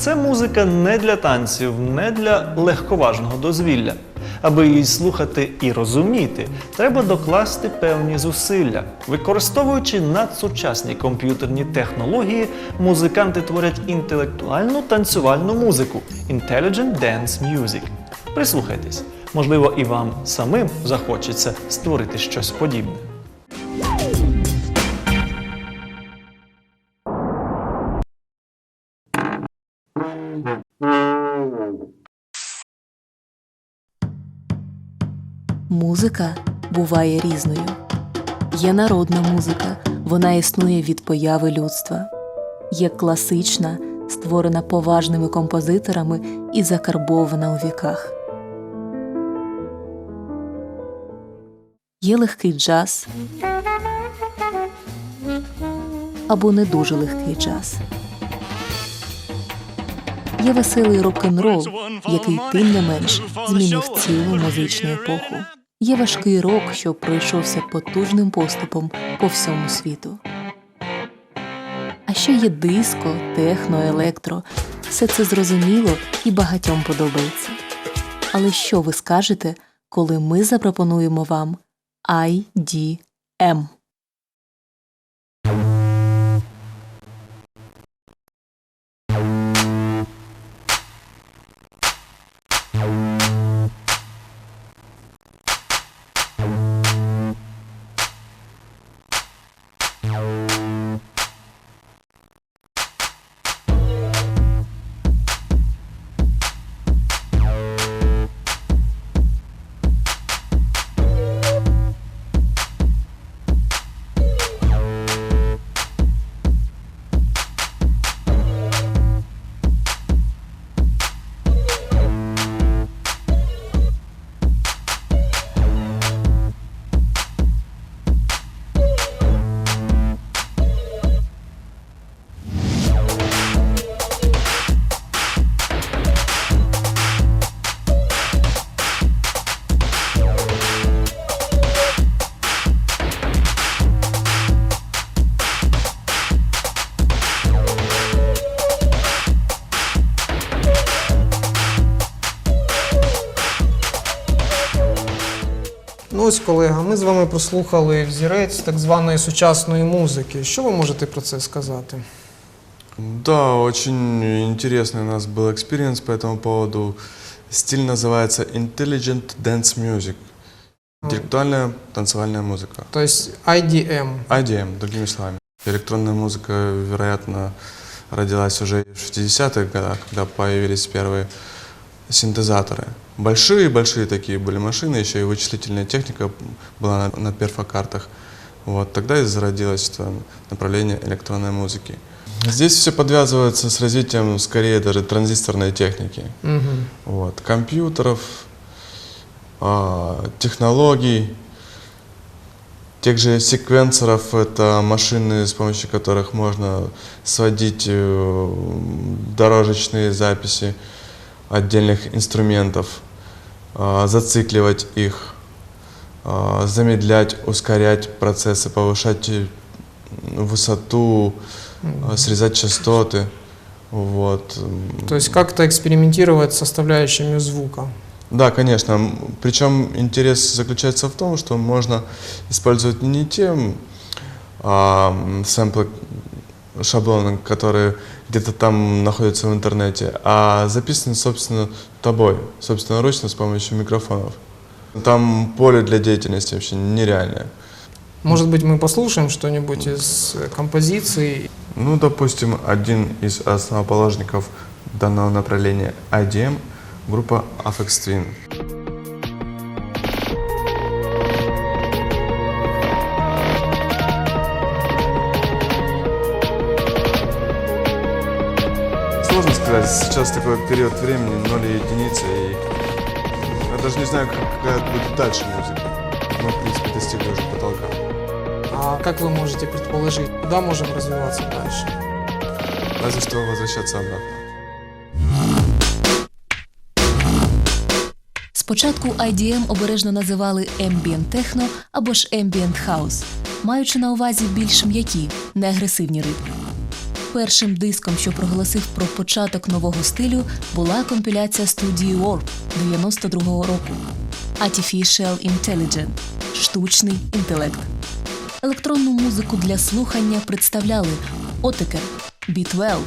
Це музика не для танців, не для легковажного дозвілля. Аби її слухати і розуміти, треба докласти певні зусилля. Використовуючи надсучасні комп'ютерні технології, музиканти творять інтелектуальну танцювальну музику Intelligent Dance Music. Прислухайтесь, можливо, і вам самим захочеться створити щось подібне. Музика буває різною. Є народна музика, вона існує від появи людства. Є класична, створена поважними композиторами і закарбована у віках. Є легкий джаз або не дуже легкий джаз. Є веселий рок-н-рол, який тим не менш змінив цілу музичну епоху. Є важкий рок, що пройшовся потужним поступом по всьому світу. А ще є диско, техно, електро. Все це зрозуміло і багатьом подобається. Але що ви скажете, коли ми запропонуємо вам IDM? ось, колега, ми з вами прослухали взірець так званої сучасної музики. Що ви можете про це сказати? Да, очень интересный у нас был экспириенс по этому поводу. Стиль называется Intelligent Dance Music. Интеллектуальная танцевальная музыка. Тобто IDM. IDM, другими словами. Электронная музыка, вероятно, родилась уже в 60-х годах, когда появились первые синтезаторы. Большие-большие такие были машины, еще и вычислительная техника была на, на перфокартах. Вот тогда и зародилось это направление электронной музыки. Здесь все подвязывается с развитием, скорее, даже транзисторной техники. Угу. Вот, компьютеров, а, технологий, тех же секвенсоров, это машины, с помощью которых можно сводить э, дорожечные записи отдельных инструментов, зацикливать их, а, замедлять, ускорять процессы, повышать э, высоту, а, срезать частоты. Вот. Тобто как-то экспериментировать с составляющими звука. Да, конечно. Причем интерес заключается в том, что можно использовать не те а, сэмплы, шаблоны, которые где-то там находятся в интернете, а записаны, собственно, тобой, собственноручно с помощью микрофонов. Там поле для деятельности вообще нереальное. Может быть, мы послушаем что-нибудь из композиций. Ну, допустим, один из основоположников данного направления IDM – группа Afex Twin. сказать, сейчас такой период времени, ноль и единицы, и я даже не знаю, как- какая будет дальше музыка. Мы, в принципе, достигли уже потолка. А как вы можете предположить, куда можем развиваться дальше? Разве что возвращаться обратно. Спочатку IDM обережно називали Ambient Techno або ж Ambient House, маючи на увазі більш м'які, неагресивні ритми. Першим диском, що проголосив про початок нового стилю, була компіляція студії Warp 92-го року Artificial Intelligent – штучний інтелект. Електронну музику для слухання представляли Отекер, B12,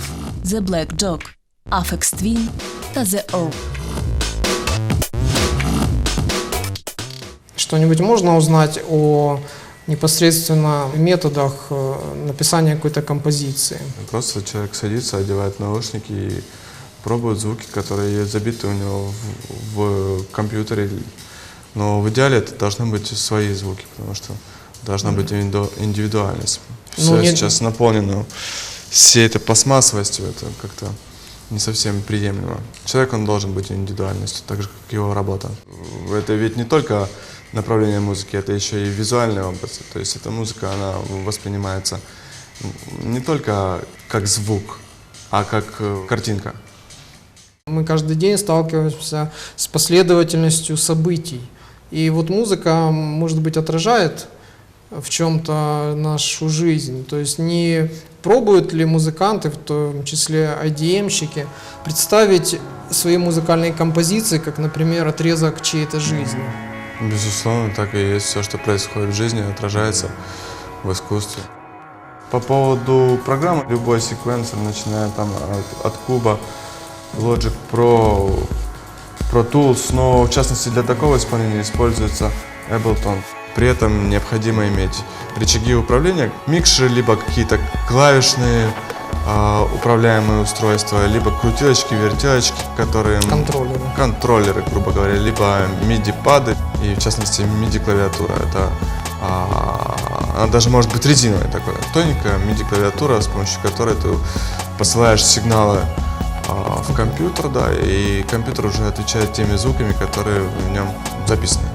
The Black Dog, Aphex Twin та The Orb. Что-нибудь можно узнать о непосредственно методах э, написания какой-то композиции? Просто человек садится, одевает наушники и пробует звуки, которые забиты у него в, в компьютере. Но в идеале это должны быть свои звуки, потому что должна быть индивиду- индивидуальность. Все Ну, не- сейчас наполнено всей этой пластмассовостью, это как-то не совсем приемлемо. Человек, он должен быть индивидуальностью, так же, как его работа. Это ведь не только направление музыки, это еще и визуальный образ. То есть эта музыка, она воспринимается не только как звук, а как э, картинка. Мы каждый день сталкиваемся с последовательностью событий. И вот музыка, может быть, отражает в чем-то нашу жизнь. То есть не пробуют ли музыканты, в том числе IDM-щики, представить свои музыкальные композиции, как, например, отрезок чьей-то жизни. Безусловно, так и есть. Все, что происходит в жизни, отражается в искусстве. По поводу программы, любой секвенсор, начиная там от, от куба, Logic Pro, Pro Tools, но в частности для такого исполнения используется Ableton. При этом необходимо иметь рычаги управления, микшеры, либо какие-то клавишные управляемые устройства, либо крутилочки, вертелочки, которые Контроллеры. контроллеры, грубо говоря, либо MIDI-пады, и в частности MIDI-клавиатура. Это а, она даже может быть резиновой такой, тоненькая MIDI-клавиатура, с помощью которой ты посылаешь сигналы а, в компьютер, да, и компьютер уже отвечает теми звуками, которые в нем записаны.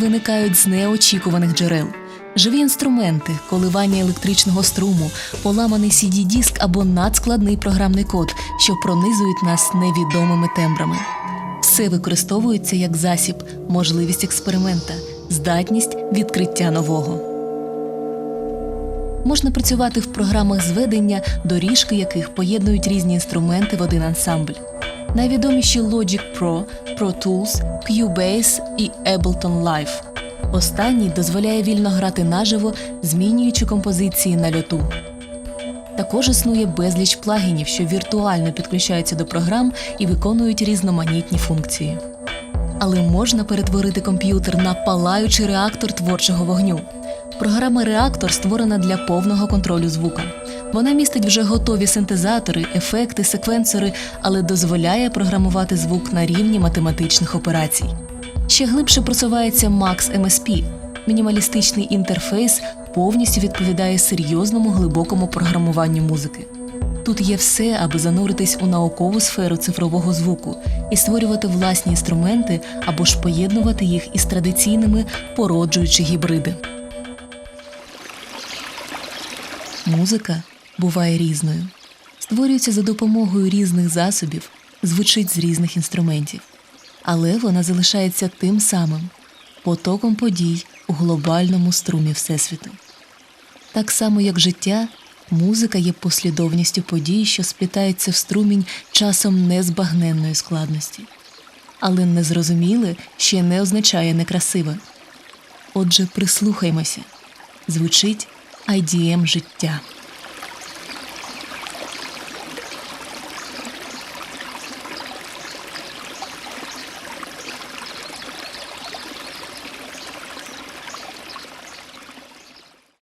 Виникають з неочікуваних джерел. Живі інструменти, коливання електричного струму, поламаний CD-диск або надскладний програмний код, що пронизують нас невідомими тембрами. Все використовується як засіб, можливість експеримента, здатність відкриття нового. Можна працювати в програмах зведення, доріжки яких поєднують різні інструменти в один ансамбль. Найвідоміші Logic Pro, Pro Tools, Cubase і Ableton Live. Останній дозволяє вільно грати наживо, змінюючи композиції на льоту. Також існує безліч плагінів, що віртуально підключаються до програм і виконують різноманітні функції. Але можна перетворити комп'ютер на палаючий реактор творчого вогню. Програма Реактор створена для повного контролю звука. Вона містить вже готові синтезатори, ефекти, секвенсори, але дозволяє програмувати звук на рівні математичних операцій. Ще глибше просувається Max MSP. Мінімалістичний інтерфейс повністю відповідає серйозному глибокому програмуванню музики. Тут є все, аби зануритись у наукову сферу цифрового звуку і створювати власні інструменти або ж поєднувати їх із традиційними, породжуючи гібриди. Музика буває різною, створюється за допомогою різних засобів, звучить з різних інструментів, але вона залишається тим самим потоком подій у глобальному струмі Всесвіту. Так само, як життя, музика є послідовністю подій, що сплітаються в струмінь часом незбагненної складності. Але незрозуміле ще не означає некрасиве. Отже, прислухаймося звучить IDM життя.